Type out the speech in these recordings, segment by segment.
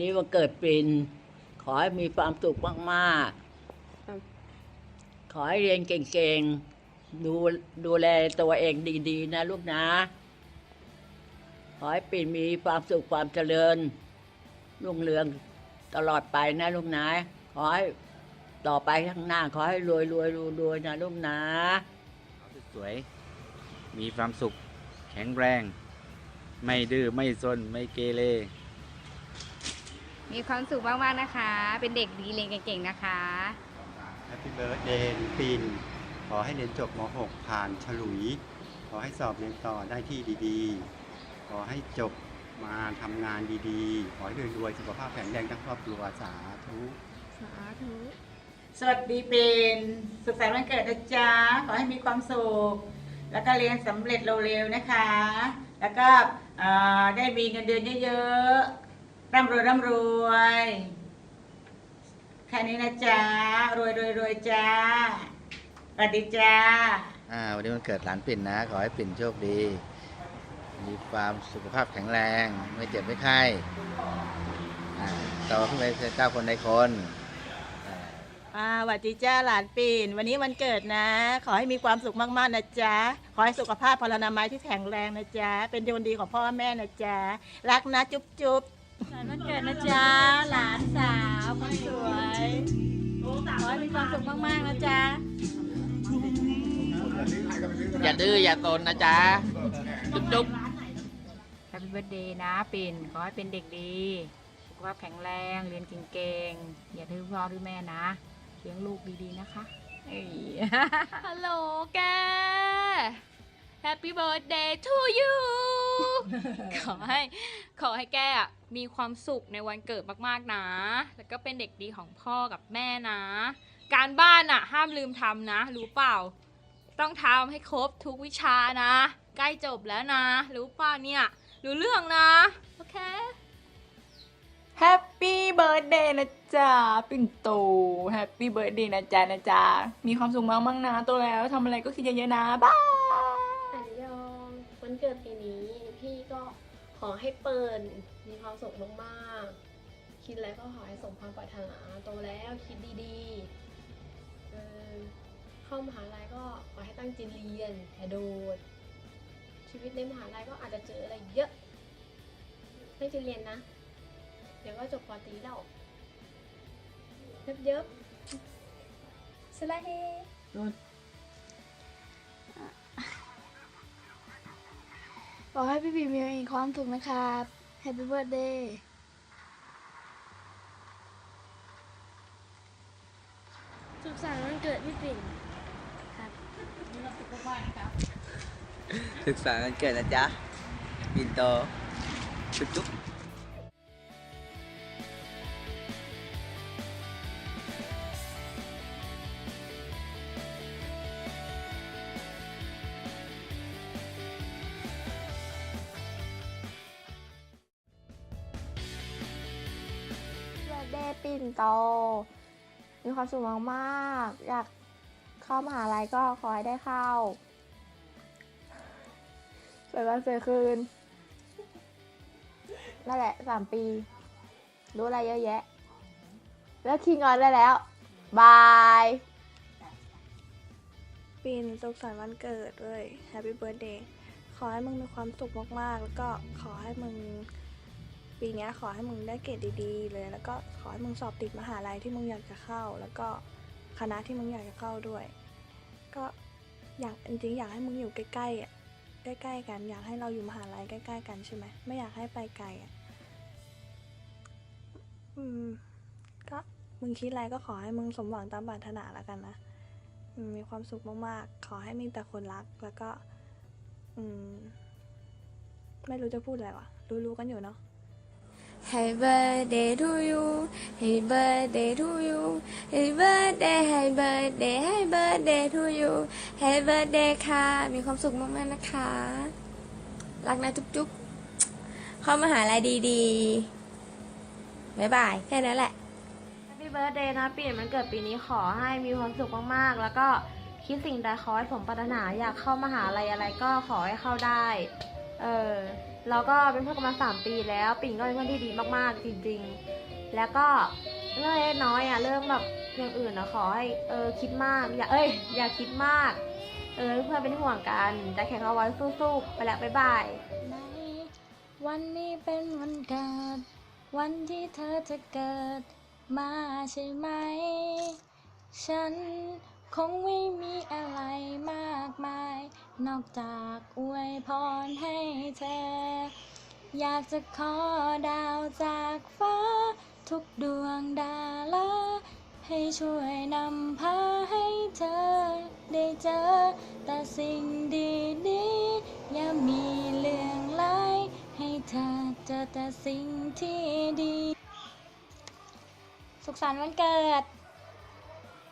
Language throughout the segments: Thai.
นี้วันเกิดปินขอให้มีความสุขมากครับ ๆ ขอให้เรียนเก่งๆ ดูดูแลตัวเองดีๆ นะลูกนะ ขอให้ปินมีความสุขความเจริญ รุ่งเรืองตลอดไปนะลูกนะ ขอให้ต่อไปข้างหน้า ขอให้รวยรวยรวยรวยนะลูกนะสวยมีความสุข แข็งแรง ไม่ดื้อ ไม่ซน ไม่เกเร มีความสุขมากๆนะคะ เป็นเด็กดีเรียนเก่งๆนะคะแฮปปี้เบิร์ดเดย์ปีนขอให้เรียนจบม .6 ผ่านฉลุย ขอให้สอบเรียนต่อได้ที่ดีๆ ขอให้จบมาทำงานดีๆ ขอให้รวยๆ สุขภาพแข็งแรงทั้งครอบครัวสาธุ สาธุสวัสดีเป็นสุขสันต์วันเกิดนะจ๊ะขอให้มีความสุข แล้วก็เรียนสำเร็จเร็วๆนะคะ แล้วก็เอ่อได้มีเงินเดือนเยอะๆ ร่ำรวยร่ำรวยแค่นี้นะจ๊ะรวยรวยรวยจ้าสวัสดีจ้าอ่าวันนี้มันเกิดหลานปิ่นนะ ขอให้ปิ่นโชคดี มีความสุขภาพแข็งแรง ไม่เจ็บไม่ไข้อ่าโตขึ้นไปเป็นเจ้าคนในคนอ่าอ่าสวัสดีจ้าหลานปีน วันนี้วันเกิดนะ ขอให้มีความสุขมากๆนะจ๊ะ ขอให้สุขภาพพลานามัยที่แข็งแรงนะจ๊ะ เป็นคนดีของพ่อแม่นะจ๊ะ รักนะจุ๊บจุ๊บ วันเกิดนะจ๊ะหลานสาวคนสวยขอให้มีความสุขมากๆนะจ๊ะอย่าดื้ออย่าโตนนะจ๊ะจุ๊บจุ๊บแฮปปี้เบิร์ดเดย์นะปิ่นขอให้เป็นเด็กดีสุขภาพแข็งแรงเรียนเก่งๆอย่าดื้อพ่อดื้อแม่นะเลี้ยงลูกดีๆนะคะฮัลโหลแก Happy birthday to you ขอให้ขอให้แกอะมีความสุขในวันเกิดมากๆนะ แล้วก็เป็นเด็กดีของพ่อกับแม่นะ การบ้านอะห้ามลืมทำนะ รู้เปล่า ต้องทำให้ครบทุกวิชานะ ใกล้จบแล้วนะ รู้เปล่าเนี่ย รู้เรื่องนะ โอเค แฮปปี้เบิร์ดเดย์นะจ๊ะปิ่นโตแฮปปี้เบิร์ดเดย์นะจ๊ะนะจ๊ะมีความสุขมากๆนะโตแล้วทำอะไรก็คิดเยอะๆนะบ้ายอันยองวันเกิดปีนี้พี่ก็ ขอให้เปิดมีความสุขมากๆ คิดอะไรก็ขอให้สมความปรารถนาโตแล้วคิดดีๆเเข้ามหาลัยก็ขอให้ตั้งใจเรียนอย่าโดด ชีวิตในมหาลัยก็อาจจะเจออะไรเยอะตั้งใจเรียนนะ เดี๋ยวก็จบปอตีแล้วเยอะๆสลาเฮ ขอให้พี่บีมีความสุขนะครับ Happy Birthday สุขสันต์วันเกิดพี่ปิ่นครับศึกษากันเกิดนะจ๊ะปิ่นโตจุ๊บ ปิ่นโต มีความสุขมากๆ อยากเข้ามหาลัยก็ขอให้ได้เข้าสวยวันสวยคืน นั่นแหละสามปี รู้อะไรเยอะแยะ แล้วคิงออนได้แล้ว บายปินสุขสันต์วันเกิดเลย Happy Birthday ขอให้มึงมีความสุขมากๆ แล้วก็ขอให้มึง ปีนี้ขอให้มึงได้เกรดดีๆ เลย แล้วก็ขอให้มึงสอบติดมหาลัยที่มึงอยากจะเข้า แล้วก็คณะที่มึงอยากจะเข้าด้วย ก็อยากจริงๆอยากให้มึงอยู่ใกล้ๆอะใกล้ๆ กันอยากให้เราอยู่มหาลัยใกล้ๆ กันใช่ไหมไม่อยากให้ไปไกลอะอืมก็มึงคิดอะไรก็ขอให้มึงสมหวังตามปรารถนาแล้วกันนะมมีความสุขมากๆ ขอให้มีแต่คนรักแล้วก็ อืม ไม่รู้จะพูดอะไรวะรู้ๆกันอยู่เนาะ Happy birthday to you Happy birthday to you Happy birthday Happy birthday Happy birthday to you Happy birthday ค่ะ มีความสุขมากๆนะคะ รักนะจุ๊บๆ เข้ามาหาลัยดีๆ บ๊ายบาย แค่นั้นแหละ Happy Birthday นะ ปีมันเกิดปีนี้ขอให้มีความสุขมากๆ แล้วก็คิดสิ่งใดขอให้สมปรารถนาอยากเข้ามหาลัยอะไรก็ขอให้เข้าได้ เออเราก็เป็นเพื่อนกันมาสามปีแล้ว ปิ่นก็เป็นเพื่อนที่ดีมากๆจริง ๆ แล้วก็เรื่องเล็กน้อยอะเรื่องแบบอย่างอื่นนะขอให้เออคิดมากอย่าเอ้ยอย่าคิดมาก เออเพื่อนเป็นห่วงกันจะแข่งเอาไว้สู้ๆไปแล้วบ๊ายบายวันนี้เป็นวันเกิด วันที่เธอจะเกิดมาใช่ไหม ฉันคงไม่มีอะไรมากมาย นอกจากอวยพรให้เธอ อยากจะขอดาวจากฟ้า ทุกดวงดาราให้ช่วยนำพาให้เธอ ได้เจอ แต่สิ่งดีๆอย่ามีเรื่องร้ายให้เธอเจอแต่สิ่งที่ดี สุขสันต์วันเกิด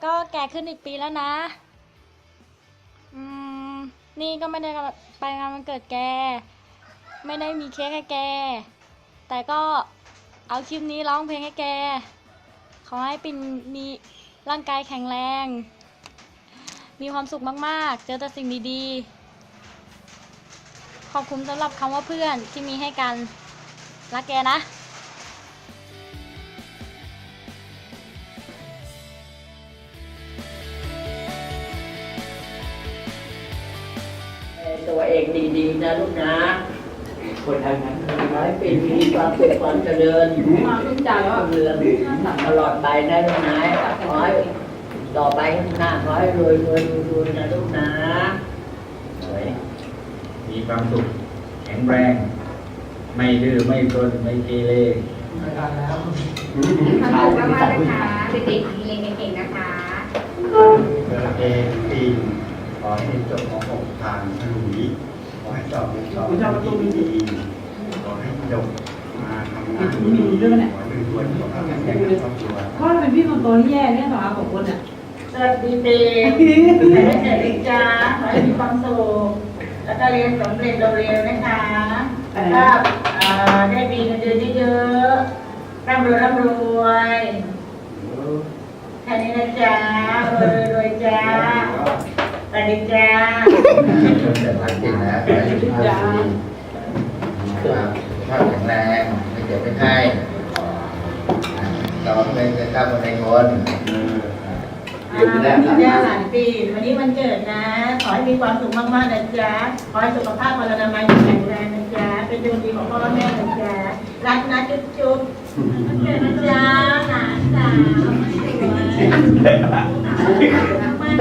ก็แก่ขึ้นอีกปีแล้วนะ นี่ก็ไม่ได้ไปงานวันเกิดแก ไม่ได้มีเค้กให้แก แต่ก็เอาคลิปนี้ร้องเพลงให้แก ขอให้ปิ่นมีร่างกายแข็งแรง มีความสุขมากๆ เจอแต่สิ่งดีๆ ขอบคุณสำหรับคำว่าเพื่อนที่มีให้กัน รักแกนะ ตัวเองดีๆนะลูกนะคนทางนั้นขอให้เป็นมีความสุขความเจริญมาขึ้นใจว่าเรืองตลอดไปนะลูกนะขอให้ต่อไปข้างหน้าขอให้รวยรวยรวยรวยนะลูกนะเฮ้ยมีความสุขแข็งแรง ไม่ดื้อไม่ซนไม่เกเรขอบคุณมากๆนะคะเด็กๆเรียนเก่งๆนะคะเบอร์เดย์ปีนข อให้เรียนจบม .6 ผ่านฉลุยขอให้สอบเรียนต่อที่ดีๆขอให้จบมาทำงานดีๆขอให้รวยๆสุขภาพแข็งแรงในครอบครัวพ่อเป็นพี่คนโตที่แย่เนี่ยสองของคนอะสวัสดีเต็มแต่ไม่เกิดอีกจ้าขอให้มีความสุขแล้วก็เรียนสำเร็จเร็วๆนะคะแล้วก็เอ่อได้มีเงินเดือนเยอะๆร่ำรวยร่ำรวยแค่นี้นะจ๊ะรวยรวยๆจ้าสวัส ดีจ้าเกิดหลานปิ่นนะขอให้สุขภาพดีมีความสุขภาพแข็งแรงไม่เจ็บไม่ไข้อ่าต่อเป็นเจ้าคนในคนอ่าคุณย่าหลานปีนวันนี้วันเกิดนะ ขอให้มีความสุขมากๆนะจ๊ะ ขอให้สุขภาพพลานามัยแข็งแรงนะจ๊ะ เป็นดวงดีของพ่อแม่นะจ๊ะ รักนะจุ๊บจุ๊บวันเกิดนะจ๊ะหลานสาว อ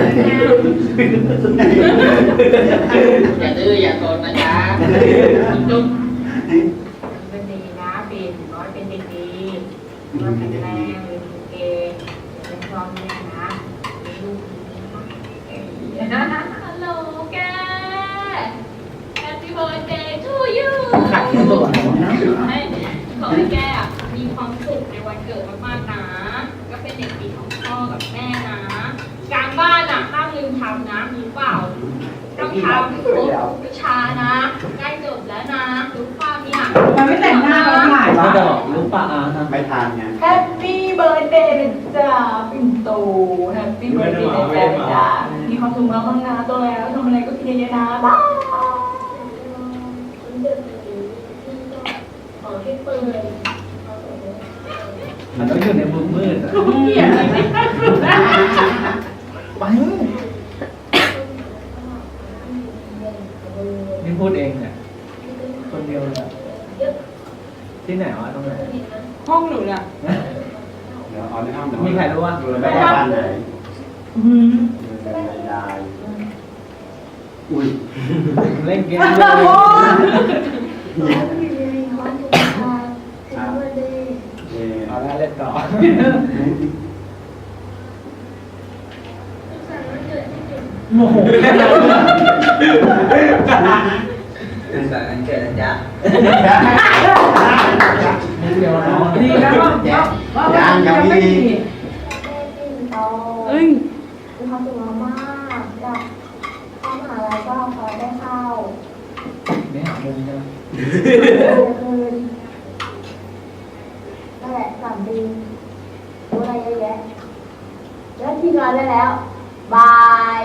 ย่าดื้ออย่าโกรธนะจ๊ะจุ๊บเป็นดีนะปิ่นขอให้เป็นเด็กดีขอให้แข็งแรงเรียนเก่งเรียนพร้อมแม่นะเป็นลูกดีนะฮัลโหลแก Happy birthday to you ขัดตัวให้ขอให้แกอะมีความสุขในวันเกิดมากๆนะ ก็เป็นเด็กดีของพ่อกับแม่นะ การบ้านอะห้ามลืมทำนะรู้เปล่า ต้อง ทำครบวิชานะใกล้จบแล้วนะรู้เปล่าเนี่ยมันไม่แต่งหน้าเราถ่ายเราดอกรู้ป่ะอะไม่ทานไงแฮปปี้เบิร์ดเดย์นะจ๊ะปิ่นโตแฮปปี้เบิร์ดเดย์นะจ๊ะนะจ๊ะมีความสุขมากๆนะโตแล้วทำอะไรก็คิดเยอะๆนะบายวันเกิดปีนี้พี่ก็ขอให้เปิดความสุขมันต้องอยู่ในมุมมืดอะเกลียดอะไรไม่ได้ไปนี่พูดเองเนี่ย คนเดียวเลยอะที่ไหนวะตรงไหน ห้องหนูเนี่ย เดี๋ยวเอาในห้อง มีใครรู้วะ ดูแลบ้านไหน อื้อหือ ดูแลยาย อุ้ย เล่นเกมโอ้เลยโหเอ่อเอาละเล่นต่อโมโหเป็นสารเกิดนะจ๊ะนิดเดียวเนาะดีแล้วว่าว่าว่ายังยังไม่มี ดีเอ้ย มีความสุขมากๆอยากเข้ามหาลัย ก็ขอให้ได้เข้านี่หามุมใช่ไหมคืนนั่นแหละสามปีรู้อะไรเยอะแยะแล้วทีมงานได้แล้ว บาย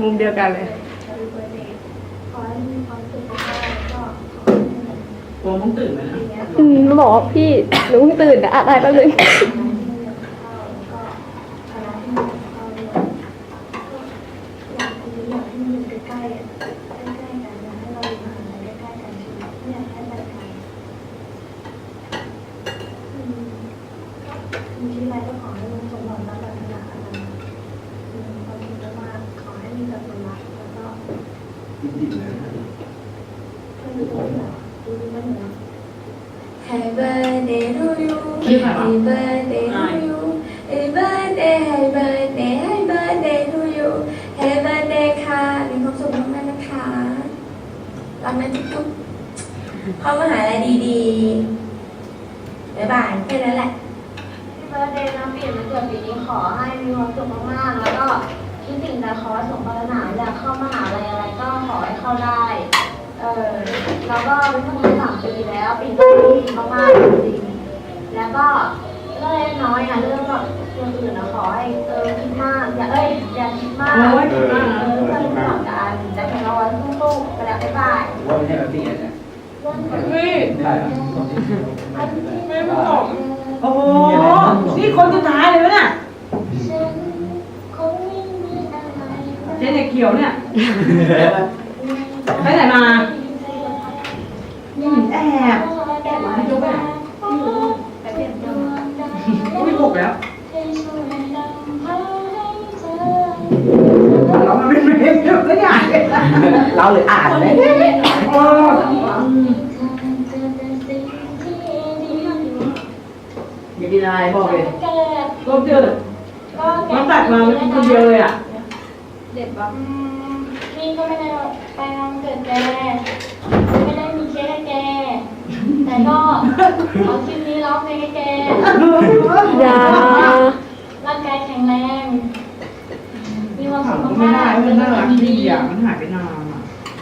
มุมเดียวกันเลย Happy birthday ขอให้มึงมีความสุขมากๆแล้วก็ขอให้มึงกลัวมึงตื่นไหมนะ อืมบอกว่าพี่หนูเพิ่งตื่นนะอะไรแป๊บนึง อยากให้อยากให้ มันอยู่ใกล้ๆอะใกล้ๆกันอยากให้เราอยู่ห่างกันใกล้ๆกันไม่อยากให้ไปไกลอืมมีที่ไรก็ขอให้มึงสมหวังตามปรารถนาอะไรอืมความสุขมากๆขอให้มีแต่คนรักแล้วก็เพื่อนดูเหรอดูดีมากเลย Happy birthday to you Happy birthday to you Happy birthday Happy birthday Happy birthday to you Happy birthday ค่ะ มีความสุขมากๆนะคะรักนะทุกๆ เข้ามหาลัยดีๆบ๊ายบายแค่นั้นแหละเบิร์ดเดย์นะปีมันเกิดปีนี้ขอให้มีความสุขมากๆ แล้วก็คิดสิ่งใดขอให้สมปรารถนาอยากเข้ามหาลัยอะไรก็ขอให้เข้าได้ เออแล้วก็เป็นเพื่อนกันสามปีแล้วปีนี้ดีมากๆจริงๆแล้วก็เรื่องเล็กน้อยอะเรื่องแบบอย่างอื่นนะขอให้เออคิดมากอย่าเอ้ยอย่าคิดมาก โอ้ยคิดมากนร่ แล้วบ๊ายบายว่าไม่ใช่แบบนี้นะเฮ้ยได้ไม่บอกโอ้โหนี่คนสุดท้ายเลยวะเนี่ยเจ๊เด็กเขียวเนี่ยไปไหนมาอืมแอบ เพลงเยอะแล้วเนี่ยเราเลยอ่านเลยโอ้ไม่กินอะไรบอกเลยต้มจืดน้ำตัดมาไม่กินคนเดียวเลยอะเด็ดปะพี่ก็ไม่ได้ไปวันเกิดแกไม่ได้มีเค้กให้แกแต่ก็เอาคลิปนี้ร้องเพลงให้แกอย่าร่างกายแข็งแรงมีความสุข ไม่มากได้ๆมันน่ารักดีอะมันหายไปนานอะ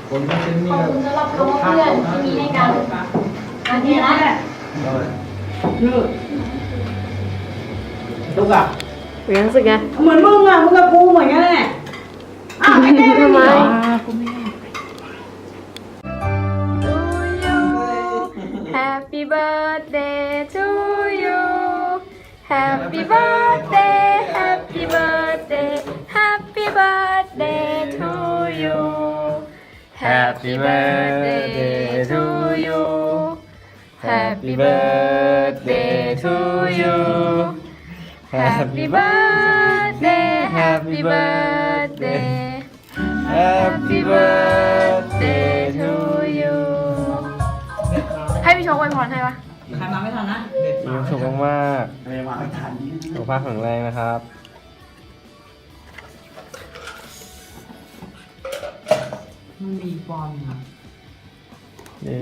คนที่เป็นขนี่อบคุณสำหรับคำว่าเพื่อนที่มีให้กันอันนี้นะชื่อตุ๊กอะเป็นยังรู้สึกไง เหมือนมึงอะมึงกับกูเหมือนกันแหละอ้าวไอ้เต้ไม่ทำไมมี Happy birthday to you Happy birthday Happy birthday to you Happy birthday to you Happy birthday Happy birthday Happy birthday to you ให้พี่โชคไว้พรให้ปะใครมาไม่ทันนะ มีความสุขมากๆสุขภาพแข็งแรงนะครับ มันมีปอร์มนะเย้